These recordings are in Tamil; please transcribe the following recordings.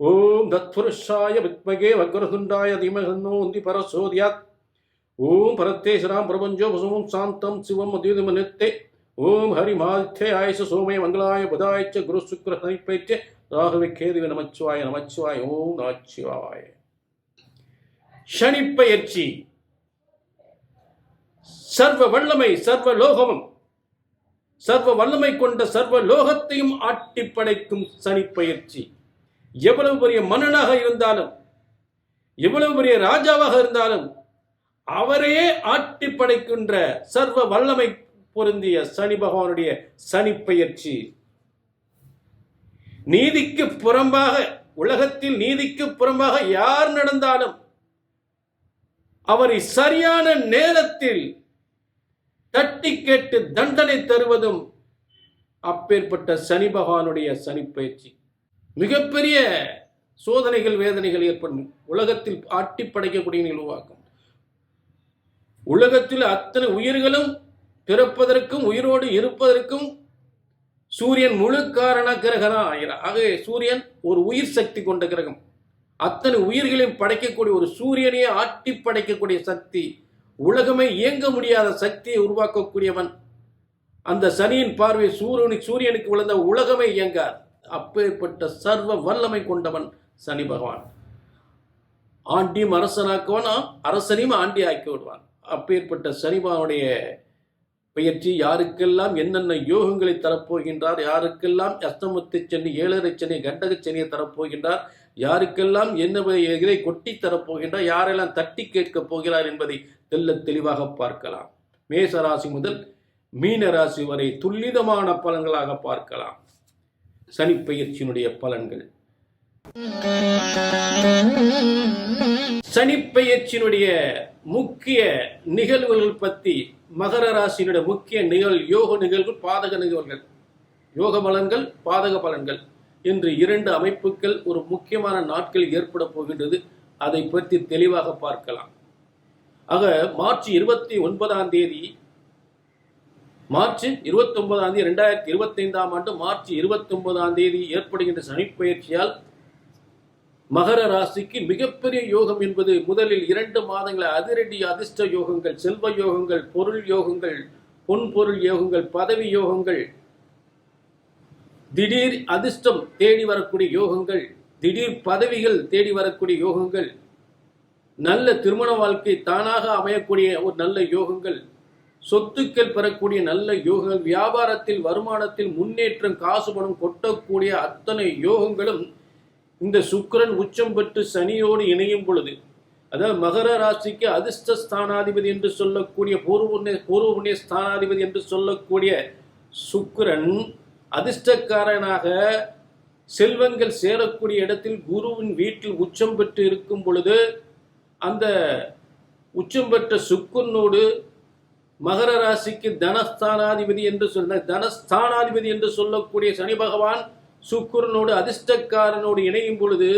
ஓம் தத்புருஷாய வித்மகே வக்ரதுண்டாய தீமகன்னோ உந்தி பரசோதியாத். ஓம் பரத்தேஸ்வராம் பிரபஞ்சோ வசுமம் சாந்தம் சிவம் அத்யுதமனித்தே ஓம் ஹரிமாதித்யாய ச சோமய மங்களாய புதாய குரு சுக்ர சனிப்பைச்ச ராகவே கேதுவே நமச்சிவாய நமச்சிவாய. ஓம் நமச்சிவாய. சனிப்பயிற்சி சர்வ வல்லமை சர்வ லோகமும் சர்வ வல்லமை கொண்ட சர்வ லோகத்தையும் ஆட்டி படைக்கும் சனிப்பெயர்ச்சி எவ்வளவு பெரிய மன்னனாக இருந்தாலும் எவ்வளவு பெரிய ராஜாவாக இருந்தாலும் அவரையே ஆட்டி படைக்கின்ற சர்வ வல்லமை பொருந்திய சனி பகவானுடைய சனிப்பெயர்ச்சி. நீதிக்கு புறம்பாக உலகத்தில் நீதிக்கு புறம்பாக யார் நடந்தாலும் அவரை சரியான நேரத்தில் தட்டி கேட்டு தண்டனை தருவதும் அப்பேற்பட்ட சனி பகவானுடைய சனிப்பயிற்சி மிகப்பெரிய சோதனைகள் வேதனைகள் ஏற்படும். உலகத்தில் ஆட்டி படைக்கக்கூடிய நிகழ்வாக்கும் உலகத்தில் அத்தனை உயிர்களும் பிறப்பதற்கும் உயிரோடு இருப்பதற்கும் சூரியன் முழு காரண கிரகதான் ஆகிறார். ஆகவே சூரியன் ஒரு உயிர் சக்தி கொண்ட கிரகம். அத்தனை உயிர்களையும் படைக்கக்கூடிய ஒரு சூரியனையே ஆட்டி படைக்கக்கூடிய சக்தி உலகமே இயங்க முடியாத சக்தியை உருவாக்கக்கூடியவன். அந்த சனியின் பார்வை சூரியனுக்கு சூரியனுக்கு விழுந்த உலகமே இயங்காது. அப்பேற்பட்ட சர்வ வல்லமை கொண்டவன் சனி பகவான். ஆண்டியும் அரசனாக்குவான்? அரசனையும் ஆண்டி ஆக்கி விடுவான். அப்பேற்பட்ட சனிபாவுடைய பயிற்சி யாருக்கெல்லாம் என்னென்ன யோகங்களை தரப்போகின்றார் யாருக்கெல்லாம் அஸ்தமத்து சனி ஏழரை சனி கண்டக சனியை தரப்போகின்றார் யாருக்கெல்லாம் என்ன இதை கொட்டி தரப்போகின்றார் யாரெல்லாம் தட்டி கேட்கப் போகிறார் என்பதை தெல்ல தெளிவாக பார்க்கலாம். மேச ராசி முதல் மீன ராசி வரை துல்லிதமான பலன்களாக பார்க்கலாம். சனி பயிற்சியினுடைய பலன்கள். சனி முக்கிய நிகழ்வுகள் பற்றி மகர ராசியினுடைய முக்கிய நிகழ் யோக நிகழ்வுகள் பாதக நிகழ்வுகள். யோக பலன்கள் பாதக பலன்கள். என்று இரண்டு அமைப்புகள் ஒரு முக்கியமான நாட்கள் ஏற்பட போகின்றது. அதை பற்றி தெளிவாக பார்க்கலாம். ஆக மார்ச் இருபத்தி ஒன்பதாம் தேதி மார்ச் இருபத்தி ஒன்பதாம் தேதி ரெண்டாயிரத்தி இருபத்தி ஐந்தாம் ஆண்டு மார்ச் இருபத்தி ஒன்பதாம் தேதி ஏற்படுகின்ற சனிப்பயிற்சியால் மகர ராசிக்கு மிகப்பெரிய யோகம் என்பது முதலில் இரண்டு மாதங்களை அதிரடி அதிர்ஷ்ட யோகங்கள் செல்வ யோகங்கள் பொருள் யோகங்கள் பொன் பொருள் யோகங்கள் பதவி யோகங்கள் திடீர் அதிர்ஷ்டம் தேடி வரக்கூடிய யோகங்கள் திடீர் பதவிகள் தேடி வரக்கூடிய யோகங்கள் நல்ல திருமண வாழ்க்கை தானாக அமையக்கூடிய ஒரு நல்ல யோகங்கள் சொத்துக்கள் பெறக்கூடிய நல்ல யோகங்கள் வியாபாரத்தில் வருமானத்தில் முன்னேற்றம் காசு பணம் கொட்டக்கூடிய அத்தனை யோகங்களும் இந்த சுக்கிரன் உச்சம் பெற்று சனியோடு இணையும் பொழுது அதாவது மகர ராசிக்கு அதிர்ஷ்ட ஸ்தானாதிபதி என்று சொல்லக்கூடிய பூர்வ புண்ணிய பூர்வ புண்ணிய ஸ்தானாதிபதி என்று சொல்லக்கூடிய சுக்கிரன் அதிர்ஷ்டக்காரனாக செல்வங்கள் சேரக்கூடிய இடத்தில் குருவின் வீட்டில் உச்சம் பெற்று இருக்கும் பொழுது அந்த உச்சம் பெற்ற சுக்கரனோடு மகர ராசிக்கு தனஸ்தானாதிபதி என்று சொன்ன தனஸ்தானாதிபதி என்று சொல்லக்கூடிய சனி பகவான் சுக்குரனோடு அதிர்ஷ்டக்காரனோடு இணையும் பொழுது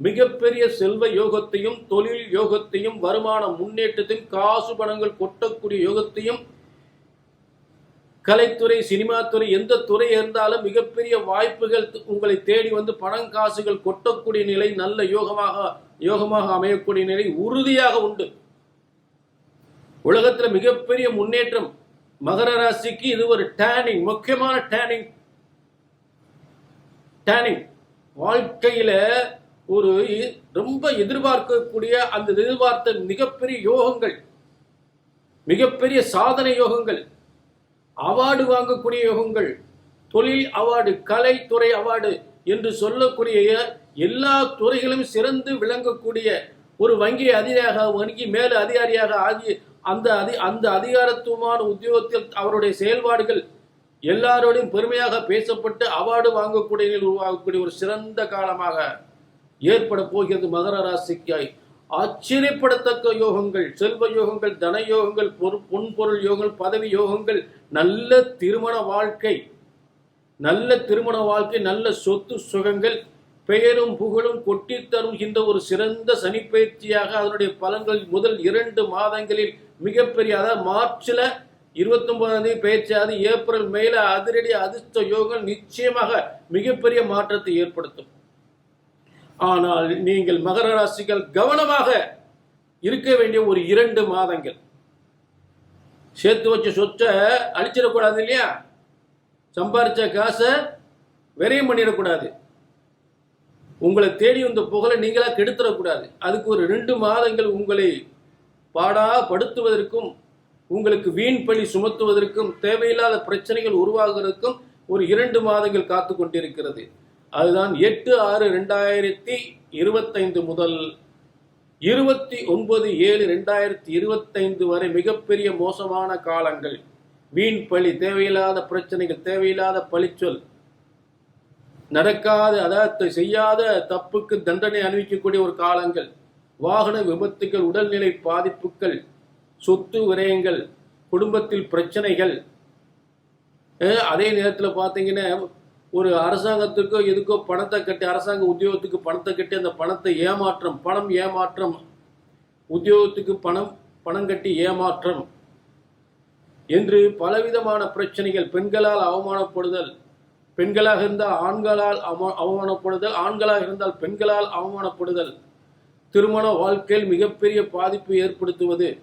மிகப்பெரிய செல்வ யோகத்தையும் தொழில் யோகத்தையும் வருமான முன்னேற்றத்தையும் காசு பணங்கள் கொட்டக்கூடிய யோகத்தையும் கலைத்துறை சினிமா துறை எந்த துறை இருந்தாலும் மிகப்பெரிய வாய்ப்புகள் உங்களை தேடி வந்து பணம் காசுகள் கொட்டக்கூடிய நிலை நல்ல யோகமாக யோகமாக அமையக்கூடிய நிலை உறுதியாக உண்டு. உலகத்தில் மிகப்பெரிய முன்னேற்றம் மகர ராசிக்கு இது ஒரு டேனிங் முக்கியமான டேனிங் டேனிங் வாழ்க்கையில ஒரு ரொம்ப எதிர்பார்க்கக்கூடிய அந்த எதிர்பார்த்த மிகப்பெரிய யோகங்கள் மிகப்பெரிய சாதனை யோகங்கள் அவார்டு வாங்கக்கூடிய யோகங்கள் தொழில் அவார்டு கலைத்துறை அவார்டு என்று சொல்லக்கூடிய எல்லா துறைகளும் சிறந்து விளங்கக்கூடிய ஒரு வங்கி அதிகாரியாக வங்கி மேல அதிகாரியாக ஆகி அந்த அதி அந்த அதிகாரத்துவமான உத்தியோகத்தில் அவருடைய செயல்பாடுகள் எல்லாரோடையும் பெருமையாக பேசப்பட்டு அவார்டு வாங்கக்கூடிய உருவாகக்கூடிய ஒரு சிறந்த காலமாக ஏற்பட போகிறது மகர ராசிக்காய். ஆச்சரியப்படத்தக்க யோகங்கள் செல்வ யோகங்கள் தன யோகங்கள் பொரு பொன்பொருள் யோகங்கள் பதவி யோகங்கள் நல்ல திருமண வாழ்க்கை நல்ல திருமண வாழ்க்கை நல்ல சொத்து சுகங்கள் பெயரும் புகழும் கொட்டி இந்த ஒரு சிறந்த சனிப்பயிற்சியாக அதனுடைய பலன்கள் முதல் இரண்டு மாதங்களில் மிகப்பெரிய அதாவது மார்ச்ல இருபத்தி ஒன்பதாம் தேதி பயிற்சியாவது ஏப்ரல் மேல அதிரடி அதிர்ஷ்ட யோகம் நிச்சயமாக மிகப்பெரிய மாற்றத்தை ஏற்படுத்தும். ஆனால் நீங்கள் மகர ராசிகள் கவனமாக இருக்க வேண்டிய ஒரு இரண்டு மாதங்கள். சேர்த்து வச்ச சொத்தை அழிச்சிடக்கூடாது இல்லையா? சம்பாரிச்ச காசை விரையும் பண்ணிடக்கூடாது. உங்களை தேடி வந்த புகழை நீங்களா கெடுத்துடக்கூடாது அதுக்கு ஒரு ரெண்டு மாதங்கள் உங்களை பாடா படுத்துவதற்கும் உங்களுக்கு வீண் பழி சுமத்துவதற்கும் தேவையில்லாத பிரச்சனைகள் உருவாகுவதற்கும் ஒரு இரண்டு மாதங்கள் காத்து கொண்டிருக்கிறது. அதுதான் எட்டு ஆறு ரெண்டாயிரத்தி இருபத்தைந்து முதல் இருபத்தி ஒன்பது ஏழு ரெண்டாயிரத்தி இருபத்தைந்து வரை மிகப்பெரிய மோசமான காலங்கள். வீண் பழி தேவையில்லாத பிரச்சனைகள் தேவையில்லாத பழிச்சொல் நடக்காத அதாவது செய்யாத தப்புக்கு தண்டனை அணிவிக்கக்கூடிய ஒரு காலங்கள் வாகன விபத்துகள் உடல்நிலை பாதிப்புகள் சொத்து விரயங்கள் குடும்பத்தில் பிரச்சனைகள் அதே நேரத்தில் பார்த்தீங்கன்னா ஒரு அரசாங்கத்துக்கோ எதுக்கோ பணத்தை கட்டி அரசாங்க உத்தியோகத்துக்கு பணத்தை கட்டி அந்த பணத்தை ஏமாற்றம் பணம் ஏமாற்றம் உத்தியோகத்துக்கு பணம் பணம் கட்டி ஏமாற்றம் என்று பலவிதமான பிரச்சனைகள் பெண்களால் அவமானப்படுதல் பெண்களாக இருந்தால் ஆண்களால் அவ- அவமானப்படுதல் ஆண்களாக இருந்தால் பெண்களால் அவமானப்படுதல். திருமண வாழ்க்கையில் மிகப்பெரிய பாதிப்பு ஏற்படுத்துவது.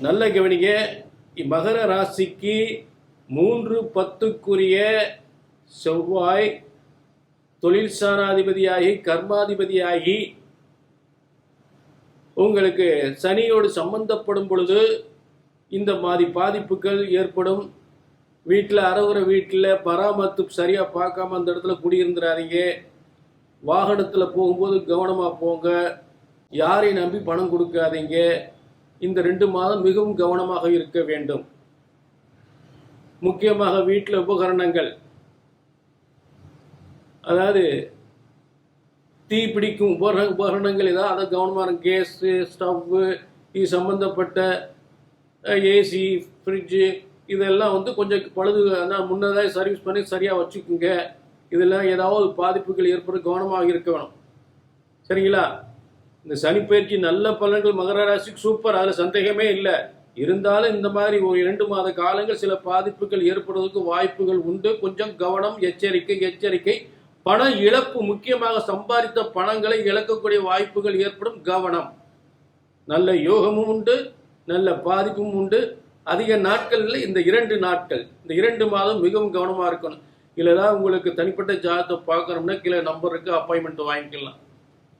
நல்ல கவனிங்க மகர ராசிக்கு மூன்று பத்துக்குரிய செவ்வாய் தொழில் சாராதிபதியாகி கர்மாதிபதியாகி உங்களுக்கு சனியோடு சம்பந்தப்படும் பொழுது இந்த மாதிரி பாதிப்புகள் ஏற்படும். வீட்டில் அறவுற வீட்டில் பராமரித்து சரியாக பார்க்காம அந்த இடத்துல குடியிருந்துடாதீங்க வாகனத்தில் போகும்போது கவனமாக போங்க. யாரையும் நம்பி பணம் கொடுக்காதீங்க. இந்த ரெண்டு மாதம் மிகவும் கவனமாக இருக்க வேண்டும். முக்கியமாக வீட்டில் உபகரணங்கள். அதாவது தீ பிடிக்கும் உபகரண உபகரணங்கள் ஏதாவது அதை கவனமாக கேஸு ஸ்டவ்வு இது சம்மந்தப்பட்ட ஏசி ஃப்ரிட்ஜு இதெல்லாம் வந்து கொஞ்சம் பழுது அதான் முன்னதாக சர்வீஸ் பண்ணி சரியாக வச்சுக்கோங்க. இதெல்லாம் ஏதாவது பாதிப்புகள் ஏற்பட கவனமாக இருக்க வேணும். சரிங்களா? இந்த சனிப்பயிற்சி நல்ல பலன்கள் மகர ராசிக்கு சூப்பர் அதில் சந்தேகமே இல்லை. இருந்தாலும் இந்த மாதிரி ஒரு இரண்டு மாத காலங்கள் சில பாதிப்புகள் ஏற்படுவதற்கு வாய்ப்புகள் உண்டு. கொஞ்சம் கவனம் எச்சரிக்கை எச்சரிக்கை. பண இழப்பு முக்கியமாக சம்பாதித்த பணங்களை இழக்கக்கூடிய வாய்ப்புகள் ஏற்படும் கவனம். நல்ல யோகமும் உண்டு. நல்ல பாதிப்பும் உண்டு. அதிக நாட்களில் இந்த இரண்டு நாட்கள். இந்த இரண்டு மாதம் மிகவும் கவனமாக இருக்கணும். இல்லைனா உங்களுக்கு தனிப்பட்ட ஜாதகத்தை பார்க்கணும்னா கீழே நம்பருக்கு அப்பாயின்மெண்ட் வாங்கிக்கலாம்.